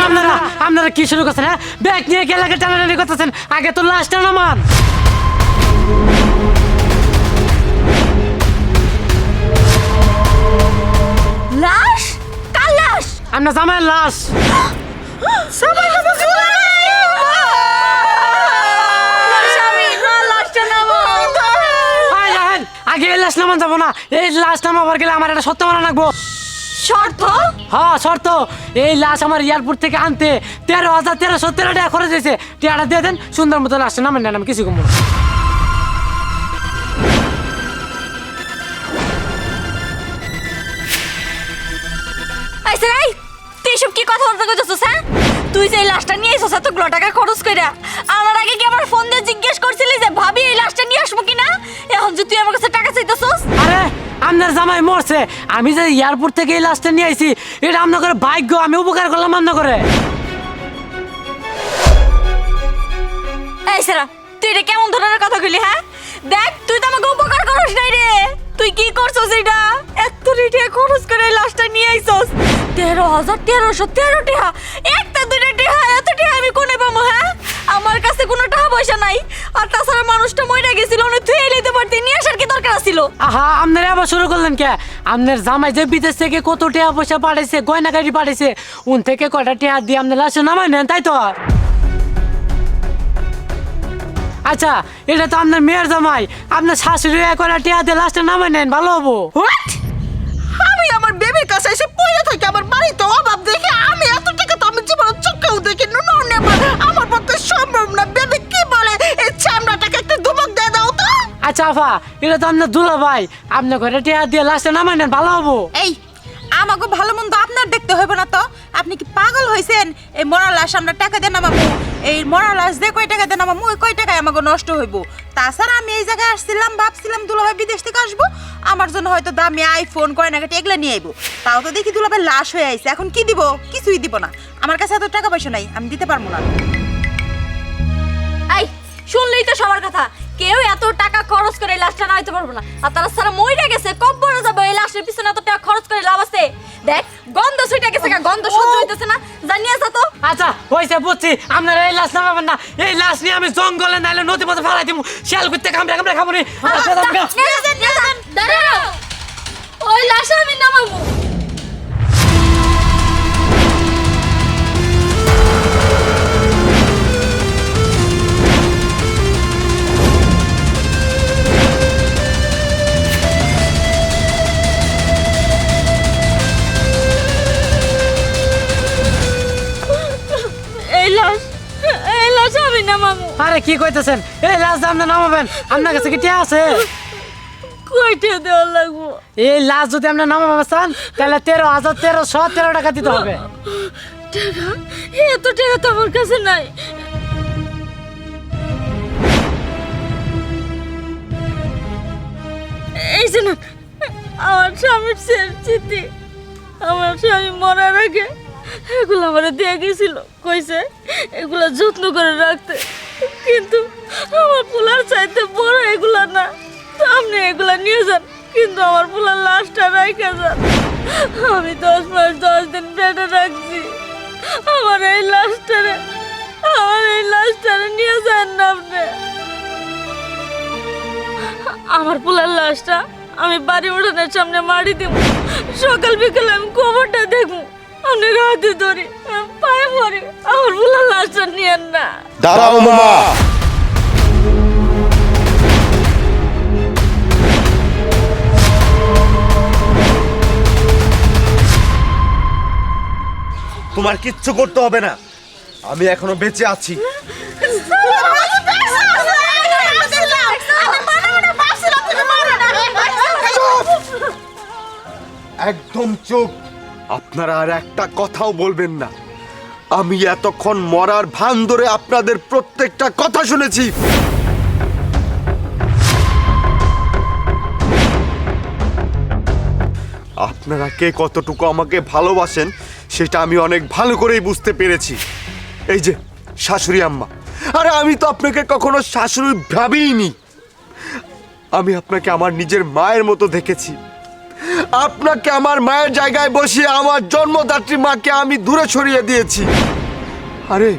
আপনারা আপনারা কি শুরু করছেন হ্যাঁ? ব্যাগ নিয়ে গেলাকে টানাটানি করতেছেন। আগে তো লাস্টটা নামান লাশ? কার লাশ? আপনার জামাইয়ের লাশ। সবাই লাশটা আগে এই লাশ নামান যাব না। এই লাশ নামাবার গেলে আমার একটা সত্য মানা রাখব শর্ত? হ্যাঁ শর্ত। এই লাশ আমার এয়ারপোর্ট থেকে আনতে তেরো হাজার তেরোশো তেরো টাকা খরচ হয়েছে। টাকাটা দিয়ে দেন সুন্দর মতো লাশটা নামেন না আমি কিছু কমবো না। আইসে এই তুই এসব কি কথা বলতে কইতেছস হ্যাঁ? তুই যে লাশটা নিয়ে এসেছিস এতগুলো টাকা আপনার জামাই মরছে। আমি যে এয়ারপোর্ট থেকে এই লাশটা নিয়ে আইছি, এটা আপনার করে ভাগ্য, আমি উপকার করলাম আপনার করে এই সেরা, তুই এটা কেমন ধরনের কথা কইলি হ্যাঁ? দেখ, তুই তো আমাকে উপকার করিস নাই রে। তুই কি করছস এটা? এত টাকা খরচ করে লাশটা নিয়ে আইছস। তেরো হাজার তেরোশো তেরো টাকা একটা দুইটা টাকা এত টাকা আমি কোনে পাবো হ্যাঁ? আমার কাছে কোনো টাকা পয়সা নাই। আর তাছাড়া মানুষটা মরে গেছিল উনি তুই এলিতে পারতি নিয়ে আসার কি দরকার ছিল আহা আপনারা আবার শুরু করলেন কে? আপনার জামাই যে বিদেশ থেকে কত টাকা পয়সা পাঠাইছে গয়না গাড়ি পাঠাইছে উন থেকে কয়টা টাকা দিয়ে আপনার লাশে নামাই নেন তাই তো? আচ্ছা এটা তো আপনার মেয়ের জামাই। আপনার শাশুড়ি কয়টা টিয়া দিয়ে লাস্টে নামাই নেন ভালো হব। হোয়াট আফা এটা তো আপনার দুলা ভাই। আপনার ঘরে টাকা দিয়ে লাশটা নামাই নেন, ভালো হব। এই আমাকে ভালো মন্দ আপনার দেখতে হইব না তো। আপনি কি পাগল হইছেন? এই মরা লাশ আমরা টাকা দেন নামাবো। এই মরা লাশ দিয়ে কয় টাকা দেন নামাবো, ওই কয় টাকায় আমাকে নষ্ট হইব। তাছাড়া আমি এই জায়গায় আসছিলাম, ভাবছিলাম দুলাভাই বিদেশ থেকে আসব। আমার জন্য হয়তো দামি আইফোন গয়নাগাটি এগুলো নিয়ে আইবো। তাও তো দেখি দুলাভাই লাশ হয়ে আইছে, এখন কি দিব? কিছুই দিব না। আমার কাছে এত টাকা পয়সা নাই, আমি দিতে পারব না। শুনলেই তো সবার কথা। কেউ এত টাকা খরচ করে এই লাশটা নাইতে পারব না। আর তারা সারা মইরা গেছে কব্বরে যাবে এই লাশের পিছনে এত টাকা খরচ করে লাভ আছে। দেখ গন্ধ ছুটে গেছে গা, গন্ধ সহ্য হইতেছে না। জানিয়ে যা তো। আচ্ছা হয়েছে বুঝছি। আপনারা এই লাশ নামাবেন না। এই লাশ নিয়ে আমি জঙ্গলে নাইলে নদী মতো ফেলাই দিব শিয়াল করতে কামড়ে কামড়ে খাব নি। আচ্ছা। দাঁড়াও। ওই লাশ আমি নামাবো। কি কইতেছেন? এই লাশ দাম নামাবেন আপনার কাছে কি টিয়া আছে? কয়টা দেওয়া লাগবো? এই লাশ যদি আপনি নামাবেন চান তাহলে তেরো হাজার তেরোশো তেরো টাকা দিতে হবে। টাকা? এত টাকা তো আমার কাছে নাই। এই যে আমার স্বামীর শেষ চিঠি আমার স্বামী মরার আগে এগুলো আমার দিয়ে গেছিল কইছে এগুলো যত্ন করে রাখতে। কিন্তু আমার পোলার চাইতে বড় এগুলা না। আপনি এগুলা নিয়ে যান, কিন্তু আমার পোলার লাশটা রাইখা যান। আমি দশ মাস, দশ দিন পেটে রাখছি। আমার এই লাশটারে, আমার এই লাশটারে নিয়ে যান না আপনি। আমার পোলার লাশটা আমি বাড়ি উঠানের সামনে মারি দেব। সকাল বিকেলে আমি কবরটা দেখব। আপনি রাতে ধরি পায়ে পড়ি আমার পোলার লাশটা নিয়েন না দাঁড়াও মামা তোমার কিচ্ছু করতে হবে না আমি এখনও বেঁচে আছি একদম চুপ আপনারা আর একটা কথাও বলবেন না আমি এতক্ষণ মরার ভান ধরে আপনাদের প্রত্যেকটা কথা শুনেছি। আপনারা কে কতটুকু আমাকে ভালোবাসেন, সেটা আমি অনেক ভালো করেই বুঝতে পেরেছি। এই যে, শাশুড়ি আম্মা। আরে, আমি তো আপনাকে কখনো শাশুড়ি ভাবিনি আমি আপনাকে আমার নিজের মায়ের মতো দেখেছি। আপনাকে আমার মায়ের জায়গায় বসিয়ে আমার জন্মদাত্রী মাকে আমি দূরে সরিয়ে দিয়েছি। আরে,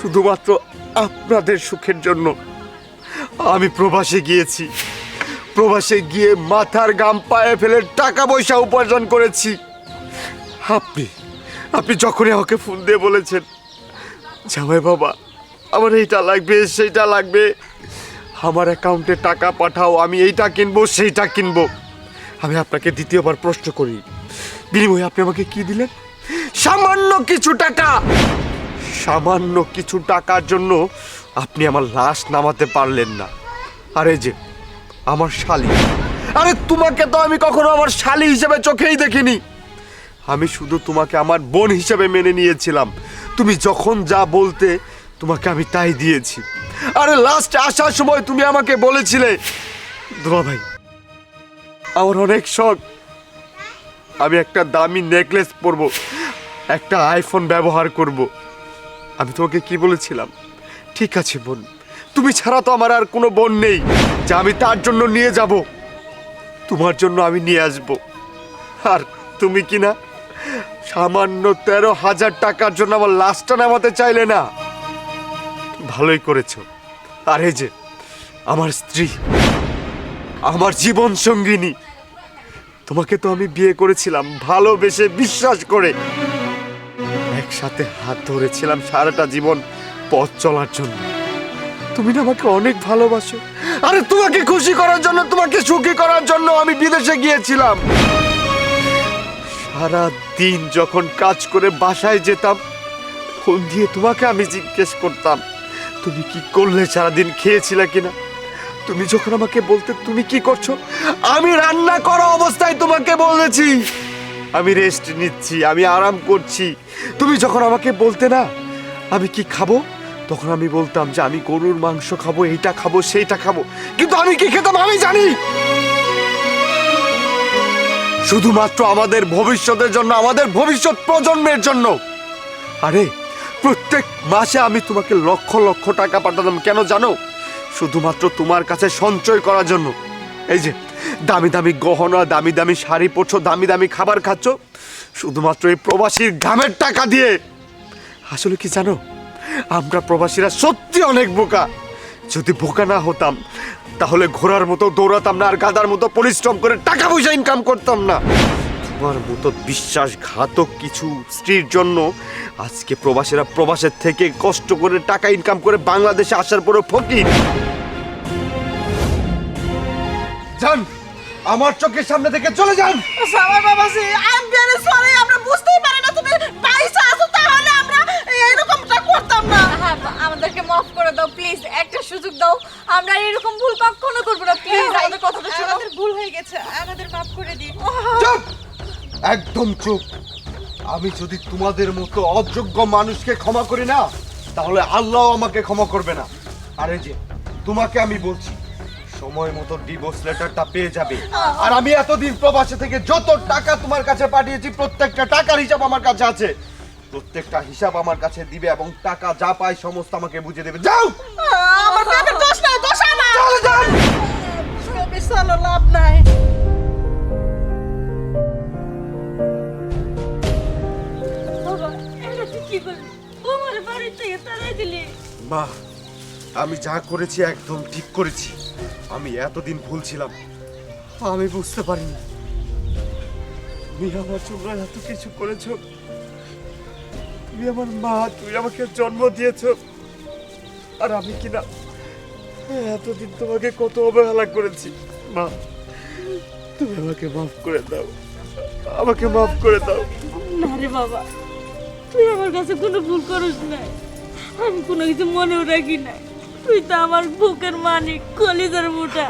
শুধুমাত্র আপনাদের সুখের জন্য আমি প্রবাসে গিয়েছি। প্রবাসে গিয়ে মাথার গাম পায়ে ফেলে টাকা পয়সা উপার্জন করেছি। আপনি আপনি যখনই আমাকে ফোন দিয়ে বলেছেন, জামাই বাবা, আমার এইটা লাগবে, সেইটা লাগবে। আমার অ্যাকাউন্টে টাকা পাঠাও, আমি এইটা কিনবো, সেইটা কিনবো। আমি আপনাকে দ্বিতীয়বার প্রশ্ন করি। বিনিময়ে আপনি আমাকে কি দিলেন? সামান্য কিছু টাকা! সামান্য কিছু টাকার জন্য আপনি আমার লাশ নামাতে পারলেন না। আরে যে, আমার শালি। আরে তোমাকে তো আমি কখনো আমার শালি হিসেবে চোখেই দেখিনি। আমি শুধু তোমাকে আমার বোন হিসেবে মেনে নিয়েছিলাম। তুমি যখন যা বলতে তোমাকে আমি তাই দিয়েছি। আরে লাস্ট আসার সময় তুমি আমাকে বলেছিলে দোলা ভাই আমার অনেক শখ। আমি একটা দামি নেকলেস পরবো, একটা আইফোন ব্যবহার করব। আমি তোমাকে কি বলেছিলাম? ঠিক আছে বোন, তুমি ছাড়া তো আমার আর কোনো বোন নেই, যা আমি তার জন্য নিয়ে যাব। তোমার জন্য আমি নিয়ে আসব। আর তুমি কি না, সামান্য তেরো হাজার টাকার জন্য আমার লাশটা নামাতে চাইলে না? ভালোই করেছ। আর যে, আমার স্ত্রী। আমার জীবন সঙ্গিনী। তোমাকে তো আমি বিয়ে করেছিলাম, ভালোবেসে বিশ্বাস করে। একসাথে হাত ধরেছিলাম সারাটা জীবন পথ চলার জন্য। তুমি আমাকে অনেক ভালোবাসো। আরে তোমাকে খুশি করার জন্য, তোমাকে সুখী করার জন্য আমি বিদেশে গিয়েছিলাম। সারা দিন যখন কাজ করে বাসায় যেতাম, ফোন দিয়ে তোমাকে আমি জিজ্ঞেস করতাম, তুমি কি করলে সারাদিন খেয়েছিলে কিনা? তুমি যখন আমাকে বলতে তুমি কি করছ? আমি রান্না করা অবস্থায় তোমাকে বলেছি। আমি রেস্ট নিচ্ছি, আমি আরাম করছি। তুমি যখন আমাকে বলতে না, আমি কি খাব? তখন আমি বলতাম যে আমি গরুর মাংস খাব, এইটা খাব, সেইটা খাব। কিন্তু আমি কি খেতাম, আমি জানি। শুধুমাত্র আমাদের ভবিষ্যতের জন্য, আমাদের ভবিষ্যৎ প্রজন্মের জন্য। আরে, প্রত্যেক মাসে আমি তোমাকে লক্ষ লক্ষ টাকা পাঠাতাম, কেন জানো? শুধুমাত্র তোমার কাছে সঞ্চয় করার জন্য। এই যে, দামি দামি গহনা, দামি দামি শাড়ি পরছো, দামি দামি খাবার খাচ্ছ, শুধুমাত্র এই প্রবাসীর ঘামের টাকা দিয়ে। আসলে কি জানো, আমরা প্রবাসীরা সত্যি অনেক বোকা। যদি বোকা না হতাম, তাহলে ঘোড়ার মতো দৌড়াতাম না আর গাদার মতো পরিশ্রম করে টাকা পয়সা ইনকাম করতাম না। তোমার মতো বিশ্বাসঘাতক কিছু স্ত্রীর জন্য আজকে প্রবাসীরা প্রবাসের থেকে কষ্ট করে টাকা ইনকাম করে বাংলাদেশে আসার পরে ফকির। যান, আমার চোখের সামনে থেকে চলে যান। বাবাজি আই এম ভেরি সরি আমরা বুঝতেই পারি না তুমি পয়সা আছো তাহলে আমরা এরকমটা করতাম না হ্যাঁ আমাদেরকে মাফ করে দাও প্লিজ একটা সুযোগ দাও আমরা এরকম ভুল কখনো করব না প্লিজ আমাদের কথাটা শোনো আমাদের ভুল হয়ে গেছে আমাদের মাফ করে দিন চুপ একদম চুপ। আমি যদি তোমাদের মতো অযোগ্য মানুষকে ক্ষমা করি না, তাহলে আল্লাহ আমাকে ক্ষমা করবে না। আরে যে, তোমাকে আমি বলছি, সময় মতো ডিভোর্স লেটারটা পেয়ে যাবে। আর আমি এতদিন প্রবাসে থেকে যত টাকা তোমার কাছে পাঠিয়েছি, প্রত্যেকটা টাকার হিসাব আমার কাছে আছে। প্রত্যেকটা হিসাব আমার কাছে দিবে এবং টাকা যা পাই সমস্ত আমাকে বুঝে দেবে। যাও! মা, আমি যা করেছি একদম ঠিক করেছি। আমি এতদিন ভুল ছিলাম আমি বুঝতে পারিনি। তুমি আমার জন্য এত কিছু করেছ। তুমি আমার মা তুই আমাকে জন্ম দিয়েছ। আর আমি কিনা এতদিন তোমাকে কত অবহেলা করেছি। মা, তুমি আমাকে মাফ করে দাও। আমাকে মাফ করে দাও। না রে বাবা তুই আমার কাছে কোনো ভুল করিস নাই আমি কোনো কিছু মনেও রাখি নাই তুই তো আমার বুকের মানিক কলিজার মোটা।